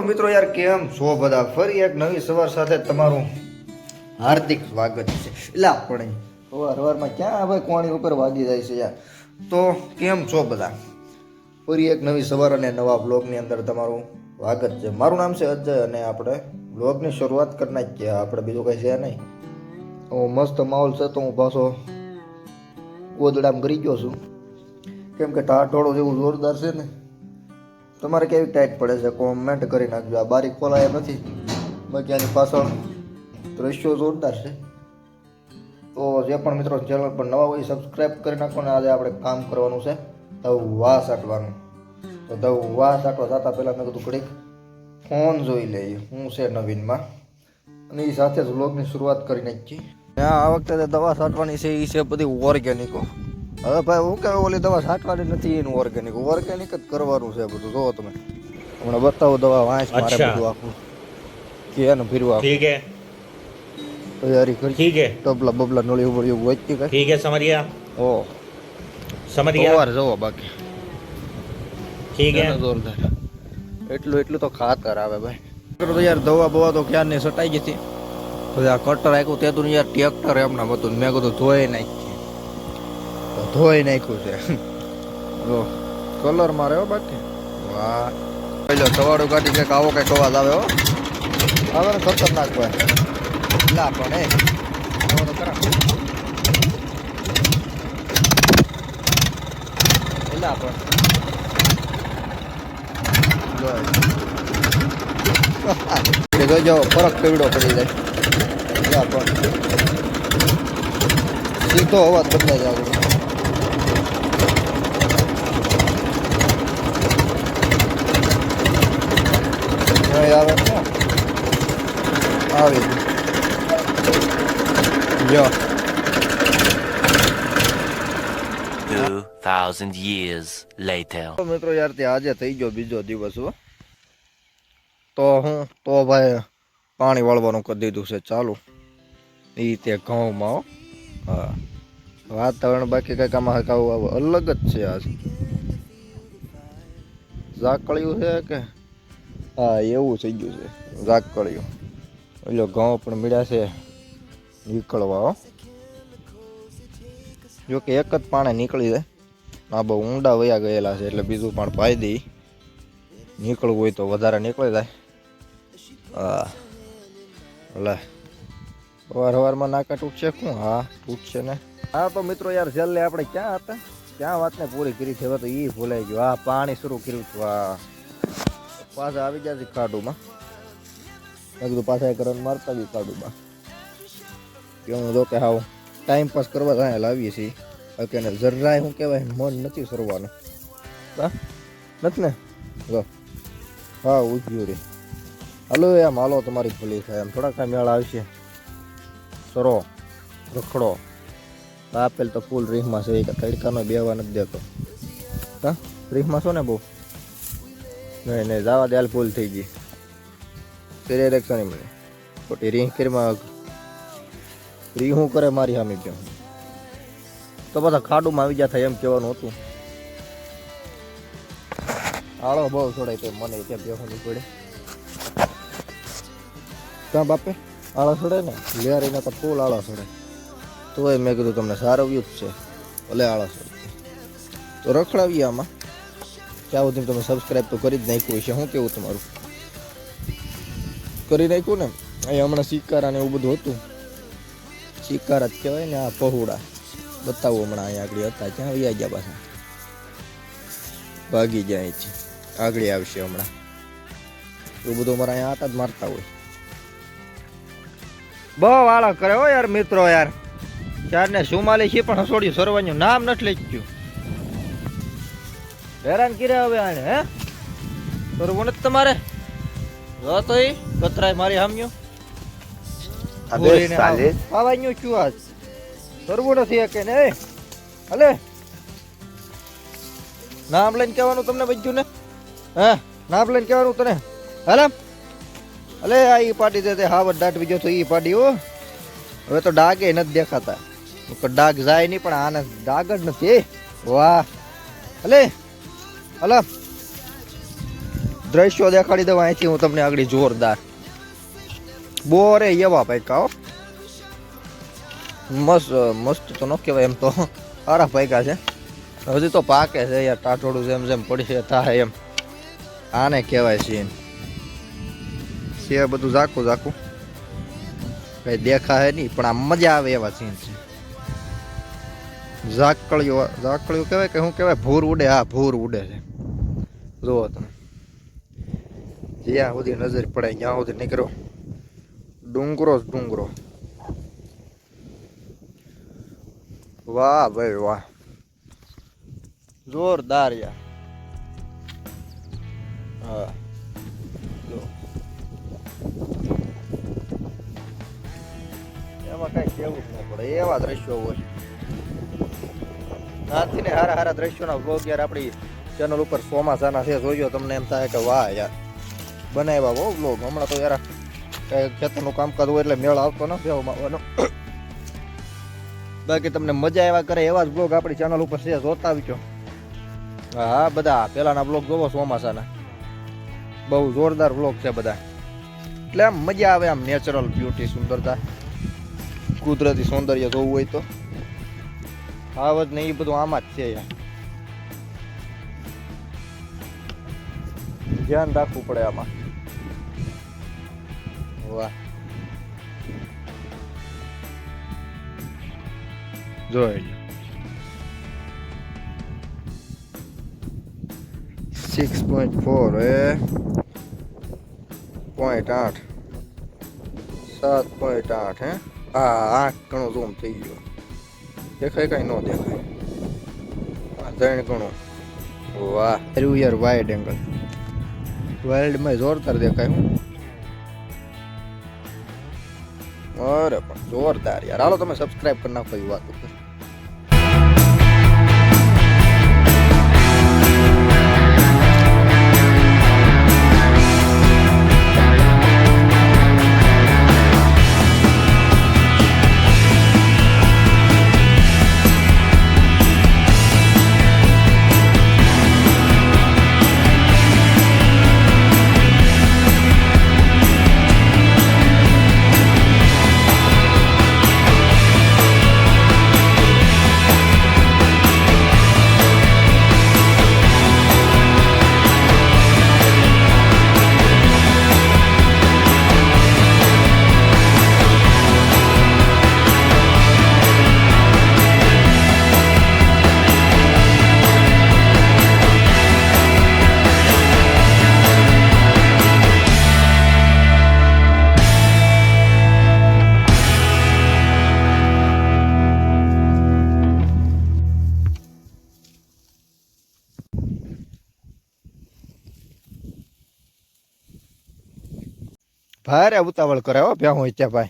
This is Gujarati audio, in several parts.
મિત્રો યાર, કેમ છો બધા? ફરી એક નવી સવાર સાથે તમારું હાર્દિક સ્વાગત છે. એટલે આપણે સવાર સવારમાં ક્યાં હવે કોણી ઉપર વાગી જાય છે યાર? તો કેમ છો બધા? ફરી એક નવી સવાર અને નવા બ્લોગની અંદર તમારું સ્વાગત છે. મારું નામ છે અજય અને આપણે બ્લોગની શરૂઆત કરી નાખીએ આપણે બીજું કંઈ છે નહીં. હું મસ્ત માહોલ છે તો હું પાછો ગોદડામ કરી ગયો છું. કેમ કે ટાટોળો જેવું જોરદાર છે ને. તમારે કેવી ટાઈટ પડે છે કોમેન્ટ કરી નાખજો. આ બારીક ખોલાય નથી. બાકી આની પાછળ દ્રશ્યો જોરદાર છે. તો જે પણ મિત્રો ચેનલ પર નવા હોય સબસ્ક્રાઈબ કરી નાખો ને આજે આપણે કામ કરવાનું છે દવા સાટવાનું તો દવા સાટવા જતા પહેલાં મેં કીધું ઘડીક ફોન જોઈ લઈએ. હું છે નવીનમાં. અને એ સાથે જ વ્લોગની શરૂઆત કરી નાખી આ વખતે દવા છાંટવાની છે એ છે બધી ઓર્ગેનિકો હવે ભાઈ હું કે ઓલી દવા છાંટવાની નથી એનું ઓર્ગેનિક ઓર્ગેનિક જ કરવાનું છે બધું. જોવો તમે. હમણાં બતાવો દવા વાંચ મારે બધું આખું. કે એને ફીરવા ઠીક હે. તૈયારી કરી ઠીક હે. તબલા બબલા નળી ઉપર એવું વચ્ચે કઈ. ઠીક હે સમરિયા? ઓ. સમરિયા? ઓર જોવો બાકી. ઠીક હે. જોરદાર. એટલું એટલું તો ખાતર આવે ભાઈ. તો યાર દવા બવા તો ક્યાં ક્યારની સટાઈ ગઈ હતી? તો આ કટર આખું તે તું યાર ટેક્ટર એમના બધું. મેં કીધું ધોઈ નાખ. ધોઈ નાખ્યું છે. જો કલર મારે હો બાકી. વાહ. પેલો સવાડું કાઢી કંઈક આવો કંઈક અવાજ આવે હો. આવે ને ખતરનાક ભાઈ. લા પણ એ તો ખરા એલા પણ. જોજો ફરક પીવડો પડી જાય. પણ. સીધો અવાજ બદલાઈ જાય નહીં આવે છે આવી જો 2,000 years later. મિત્રો યાર તે આજે થઈ ગયો બીજો દિવસ હો તો હું તો ભાઈ પાણી વાળવાનું કરી દીધું છે ચાલુ એ તે ઘઉંમાં હો. વાતાવરણ બાકી કંઈક આમાં કાંઈ અલગ જ છે આજ ઝાકળ્યું છે કે હા, એવું થઈ ગયું છે. ઝાકળિયું એટલે ઘઉં પણ મળ્યા છે નીકળવા જો કે એક જ પાણે નીકળી જાય. આ બહુ ઊંડા વયા ગયેલા છે, એટલે બીજું પણ પાઈ દઈ નીકળવું હોય તો વધારે નીકળી જાય. હા. એટલે સવાર સવારમાં નાકા તૂટશે શું હા, તૂટશે ને. હા, તો મિત્રો યાર, છેલ્લે આપણે ક્યાં હતા? ક્યાં વાતને પૂરી કરી છે? તો એ ભૂલાઈ ગયું. આ પાણી શરૂ કર્યું હતું હા પાછા આવી ગયા છે કાડુમાં મેં કીધું પાછા એક રન મારતા બી કાડુમાં કેવું જો કે હાવ ટાઈમ પાસ કરવા ત્યાં લાવીએ છીએ. બાકી એને જરાય શું કહેવાય, મન નથી સરવાનું. હા? નથી ને? જો. હા ઉજ્યું રે હાલો એમ હાલો તમારી ભૂલી થાય. એમ થોડાક ટાઈમ મેળ આવશે. સરો, રખડો. આપેલ તો ફૂલ રીહમાં છે. તડકાનો બેવા નથી દેતો. હા? રીહમાં છો ને બહુ? નહીં નહીં, જવા દે ફૂલ થઈ ગઈ. ફેરે રેક્ષા નહીં મળે. ખોટી રીહ કરીમાં રીહ હું કરે મારી સામે કેમ? તો બધા ખાડુમાં આવી ગયા થાય એમ કહેવાનું હતું. આળો બહુ છોડાય તો મને ત્યાં બેહવાની પડે. ક્યાં બાપે? આળો છોડે ને? લેરીને તો ફૂલ આળો છોડે તોય મેં કીધું તમને સારો જ છે. ભલે આળો છોડે તો રખડાવીએ આમાં. ત્યાં સુધી તમે સબસ્ક્રાઈબ તો કરી જ નાખ્યું છે શું કેવું તમારું? કરી નાખ્યું ને? અહીંયા હમણાં શિકારા ને એવું બધું હતું. શિકારા જ કહેવાય ને આ પહોળા. બતાવું હમણાં અહીંયા આગળ હતા ક્યાં? વ્યા ગયા પાછા. ભાગી જાય અહીંથી. આગળ આવશે હમણાં. એવું બધું અમારા અહીંયા આટા જ મારતા હોય. બહુ વાળા કરે હો યાર મિત્રો યાર. ચારને સુમાલી છે પણ હસોડ્યું સરવાનું નામ નથી લખ્યું. હેરાન કર્યા હવે આને હે? કરવું નથી તમારે? જો તો એ કતરાય મારી હામ્યો. આજ. કરવું નથી કે ને હલે. નામ લઈને કહેવાનું તમને બધું ને? હે? નામ લઈને કહેવાનું તને? હાલે? અલે આ ઈ પાડી દે તે હાવર દાટ બીજો તો ઈ પાટી હો. હવે તો ડાગે નથી દેખાતા. ડાગ જાય નહીં પણ આને ડાગ જ નથી વાહ. અલે અલા દ્રશ્યો દેખાડી દઉં અહીંથી, હું તમને આગળ જોરદાર. બોરે એવા પૈકા મસ્ત મસ્ત તો ન કહેવાય એમ તો. સારા પૈકા છે. હજી તો પાકે છે યાર ટાટોડું જેમ જેમ પડી થાય એમ. આને કહેવાય સીન. છે બધું ઝાકું ઝાકું. કઈ દેખાય નહીં, પણ આ મજા આવે એવા સીન છે. ઝાકળીઓ ઝાકળિયું કહેવાય કે શું કહેવાય? ભૂર ઉડે, હા, ભૂર ઉડે છે. જુઓ તમે જ્યાં સુધી નજર પડે ત્યાં સુધી નીકળો. ડુંગરો જ ડુંગરો. વાહ ભાઈ વાહ. જોરદાર યાર. હા. એમાં કઈ કેવું જ ન પડે. એવા દ્રશ્યો હોય. નાથી ને હારા હારા દ્રશ્યોના વ્લોગ યાર આપણી ચેનલ ઉપર ચોમાસાના છે જોયો તમને એમ થાય કે વાહ યાર, બનાવ્યા બહુ બ્લોગ હમણાં તો યાર ખેતરનું કામકાજ હોય એટલે મેળ આવતો નથી આવવાનો બાકી તમને મજા એવા કરે એવા જ બ્લોગ આપણી ચેનલ ઉપર છે, જોતા આવજો. હા, બધા પેલાના બ્લોગ જોવો ચોમાસાના. બહુ જોરદાર બ્લોગ છે બધા. એટલે આમ મજા આવે આમ નેચરલ બ્યુટી સુંદરતા. કુદરતી સૌંદર્ય જોવું હોય તો. આવત ને એ બધું આમાં જ છે યાર. ધ્યાન રાખવું પડે આમાં. વાહ. જોઈ six point four A. Point આઠ. સાત પોઈન્ટ આઠ હે? હા આઠ ગણો ઝૂમ થઈ ગયો. દેખાય કઈ ન દેખાય. ત્રણ ગણો. વાહ. રહ્યું યાર વાઇડ એંગલ વર્લ્ડમાં જોરદાર દેખાય હું. અરે પણ જોરદાર યાર. હાલો તમે સબસ્ક્રાઇબ કરી નાખો એ વાત ઉપર. ભારે ઉતાવળ કરાવો હો ભ્યા હોય ત્યાં ભાઈ.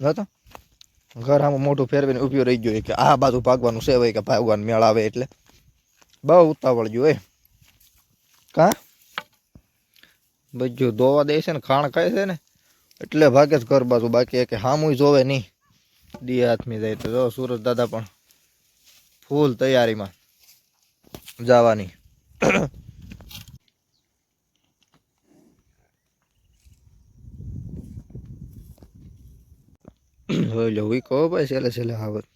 જો તો. ઘર આમાં મોટું ફેરવીને ઊભી રહી ગયો કે આ બાજુ ભાગવાનું છે ભાઈ કે ભાગવાનું મેળ આવે એટલે. બહુ ઉતાવળ ગયો એ. કા? બધું ધોવા દે છે ને, ખાણ ખાય છે ને, એટલે ભાગે જ ઘર બાજુ બાકી કે હામું જોવે નહીં. દી હાથમી જાય તો જો સુરત દાદા પણ ફૂલ તૈયારીમાં જવાની. જોઈ લો વી કહો ભાઈ છેલ્લે છેલ્લે આવત